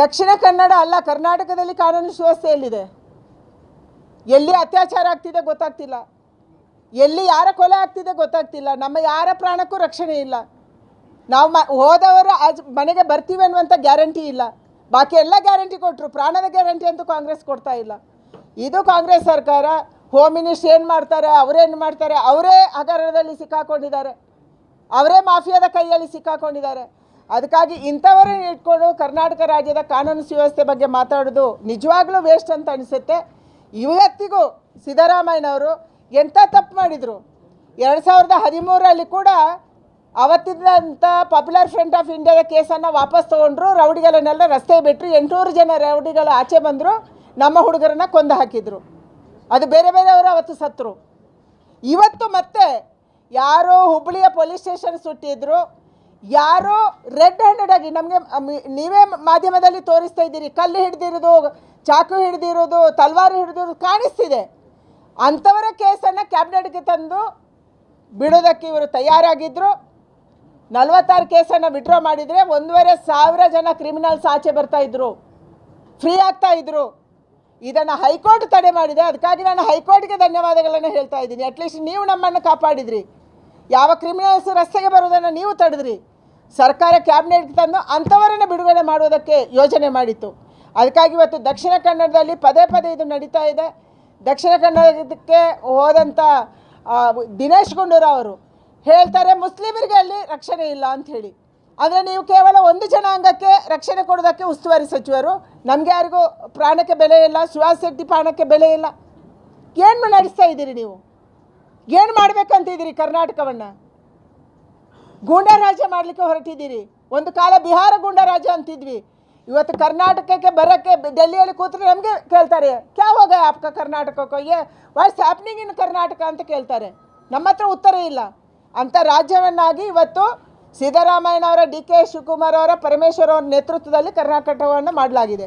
ದಕ್ಷಿಣ ಕನ್ನಡ ಅಲ್ಲ, ಕರ್ನಾಟಕದಲ್ಲಿ ಕಾನೂನು ಸುವ್ಯವಸ್ಥೆ ಎಲ್ಲಿದೆ? ಎಲ್ಲಿ ಅತ್ಯಾಚಾರ ಆಗ್ತಿದೆ ಗೊತ್ತಾಗ್ತಿಲ್ಲ. ಎಲ್ಲಿ ಯಾರ ಕೊಲೆ ಆಗ್ತಿದೆ ಗೊತ್ತಾಗ್ತಿಲ್ಲ. ನಮ್ಮ ಯಾರ ಪ್ರಾಣಕ್ಕೂ ರಕ್ಷಣೆ ಇಲ್ಲ. ನಾವು ಮ, ಹೋದವರು ಆಜ್ ಮನೆಗೆ ಬರ್ತೀವಿ ಅನ್ನುವಂಥ ಗ್ಯಾರಂಟಿ ಇಲ್ಲ. ಬಾಕಿ ಎಲ್ಲ ಗ್ಯಾರಂಟಿ ಕೊಟ್ಟರು ಪ್ರಾಣದ ಗ್ಯಾರಂಟಿ ಅಂತೂ ಕಾಂಗ್ರೆಸ್ ಕೊಡ್ತಾ ಇಲ್ಲ. ಇದು ಕಾಂಗ್ರೆಸ್ ಸರ್ಕಾರ. ಹೋಮ್ ಮಿನಿಸ್ಟ್ರ್ ಏನು ಮಾಡ್ತಾರೆ? ಅವರೇನು ಮಾಡ್ತಾರೆ? ಅವರೇ ಹಗರಣದಲ್ಲಿ ಸಿಕ್ಕಾಕೊಂಡಿದ್ದಾರೆ. ಅವರೇ ಮಾಫಿಯಾದ ಕೈಯಲ್ಲಿ ಸಿಕ್ಕಾಕೊಂಡಿದ್ದಾರೆ. ಅದಕ್ಕಾಗಿ ಇಂಥವರೇ ಇಟ್ಕೊಂಡು ಕರ್ನಾಟಕ ರಾಜ್ಯದ ಕಾನೂನು ಸುವ್ಯವಸ್ಥೆ ಬಗ್ಗೆ ಮಾತಾಡೋದು ನಿಜವಾಗ್ಲೂ ವೇಸ್ಟ್ ಅಂತ ಅನಿಸುತ್ತೆ. ಇವತ್ತಿಗೂ ಸಿದ್ದರಾಮಯ್ಯನವರು ಎಂಥ ತಪ್ಪು ಮಾಡಿದರು? ಎರಡು ಸಾವಿರದ ಹದಿಮೂರರಲ್ಲಿ ಕೂಡ ಅವತ್ತಿದ್ದಂಥ ಪಾಪ್ಯುಲರ್ ಫ್ರಂಟ್ ಆಫ್ ಇಂಡಿಯಾದ ಕೇಸನ್ನು ವಾಪಸ್ ತೊಗೊಂಡ್ರು, ರೌಡಿಗಳನ್ನೆಲ್ಲ ರಸ್ತೆ ಬಿಟ್ಟರು ಎಂಟುನೂರು ಜನ ರೌಡಿಗಳು ಆಚೆ ಬಂದರು, ನಮ್ಮ ಹುಡುಗರನ್ನ ಕೊಂದು ಹಾಕಿದರು. ಅದು ಬೇರೆ ಬೇರೆಯವರು ಅವತ್ತು ಸತ್ತರು ಇವತ್ತು ಮತ್ತೆ ಯಾರೋ ಹುಬ್ಬಳ್ಳಿಯ ಪೊಲೀಸ್ ಸ್ಟೇಷನ್ ಸುಟ್ಟಿದ್ರು ಯಾರೋ ರೆಡ್ ಹ್ಯಾಂಡೆಡ್ ಆಗಿ ನಮಗೆ ನೀವೇ ಮಾಧ್ಯಮದಲ್ಲಿ ತೋರಿಸ್ತಾ ಇದ್ದೀರಿ. ಕಲ್ಲು ಹಿಡ್ದಿರೋದು, ಚಾಕು ಹಿಡ್ದಿರೋದು, ತಲ್ವಾರು ಹಿಡ್ದಿರೋದು ಕಾಣಿಸ್ತಿದೆ. ಅಂಥವರ ಕೇಸನ್ನು ಕ್ಯಾಬಿನೆಟ್ಗೆ ತಂದು ಬಿಡೋದಕ್ಕೆ ಇವರು ತಯಾರಾಗಿದ್ದರು ನಲವತ್ತಾರು ಕೇಸನ್ನು ವಿಡ್ರಾ ಮಾಡಿದರೆ ಒಂದೂವರೆ ಸಾವಿರ ಜನ ಕ್ರಿಮಿನಲ್ಸ್ ಆಚೆ ಬರ್ತಾ ಇದ್ರು. ಫ್ರೀ ಆಗ್ತಾ ಇದ್ರು. ಇದನ್ನು ಹೈಕೋರ್ಟ್ ತಡೆ ಮಾಡಿದೆ. ಅದಕ್ಕಾಗಿ ನಾನು ಹೈಕೋರ್ಟ್ಗೆ ಧನ್ಯವಾದಗಳನ್ನು ಹೇಳ್ತಾ ಇದ್ದೀನಿ. ಅಟ್ಲೀಸ್ಟ್ ನೀವು ನಮ್ಮನ್ನು ಕಾಪಾಡಿದ್ರಿ. ಯಾವ ಕ್ರಿಮಿನಲ್ಸ್ ರಸ್ತೆಗೆ ಬರೋದನ್ನು ನೀವು ತಡೆದ್ರಿ. ಸರ್ಕಾರ ಕ್ಯಾಬಿನೆಟ್ ತಂದು ಅಂಥವರನ್ನು ಬಿಡುಗಡೆ ಮಾಡೋದಕ್ಕೆ ಯೋಜನೆ ಮಾಡಿತ್ತು. ಅದಕ್ಕಾಗಿ ಇವತ್ತು ದಕ್ಷಿಣ ಕನ್ನಡದಲ್ಲಿ ಪದೇ ಪದೇ ಇದು ನಡೀತಾ ಇದೆ. ದಕ್ಷಿಣ ಕನ್ನಡಕ್ಕೆ ಹೋದಂಥ ದಿನೇಶ್ ಗುಂಡೂರಾವ್ ಅವರು ಹೇಳ್ತಾರೆ, ಮುಸ್ಲಿಮರಿಗೆ ಅಲ್ಲಿ ರಕ್ಷಣೆ ಇಲ್ಲ ಅಂತ ಹೇಳಿ. ಅಂದರೆ ನೀವು ಕೇವಲ ಒಂದು ಜನಾಂಗಕ್ಕೆ ರಕ್ಷಣೆ ಕೊಡೋದಕ್ಕೆ ಉಸ್ತುವಾರಿ ಸಚಿವರು. ನಮಗೆ ಯಾರಿಗೂ ಪ್ರಾಣಕ್ಕೆ ಬೆಲೆ ಇಲ್ಲ, ಸುಹಾಸ್ ಶೆಟ್ಟಿ ಪ್ರಾಣಕ್ಕೆ ಬೆಲೆ ಇಲ್ಲ. ಏನು ನಡೆಸ್ತಾ ಇದ್ದೀರಿ ನೀವು? ಏನು ಮಾಡಬೇಕಂತಿದ್ದೀರಿ ಕರ್ನಾಟಕವನ್ನು? ಗೂಂಡಾರಾಜ್ಯ ಮಾಡಲಿಕ್ಕೆ ಹೊರಟಿದ್ದೀರಿ. ಒಂದು ಕಾಲ ಬಿಹಾರ ಗೂಂಡಾರಾಜ್ಯ ಅಂತಿದ್ವಿ. ಇವತ್ತು ಕರ್ನಾಟಕಕ್ಕೆ ಬರೋಕ್ಕೆ ಡೆಲ್ಲಿಯಲ್ಲಿ ಕೂತ್ರೆ ನಮಗೆ ಕೇಳ್ತಾರೆ, ಕ್ಯಾ ಹೋಗ ಆಪ್ಕ ಕರ್ನಾಟಕಕ್ಕೆ ಏ ವಾಟ್ಸ್ ಹ್ಯಾಪ್ನಿಂಗ್ ಇನ್ ಕರ್ನಾಟಕ? ಅಂತ ಕೇಳ್ತಾರೆ. ನಮ್ಮ ಹತ್ರ ಉತ್ತರ ಇಲ್ಲ. ಅಂಥ ರಾಜ್ಯವನ್ನಾಗಿ ಇವತ್ತು ಸಿದ್ದರಾಮಯ್ಯನವರ, ಡಿ ಕೆ ಶಿವಕುಮಾರ್ ಅವರ, ಪರಮೇಶ್ವರ ಅವರ ನೇತೃತ್ವದಲ್ಲಿ ಕರ್ನಾಟಕವನ್ನು ಮಾಡಲಾಗಿದೆ.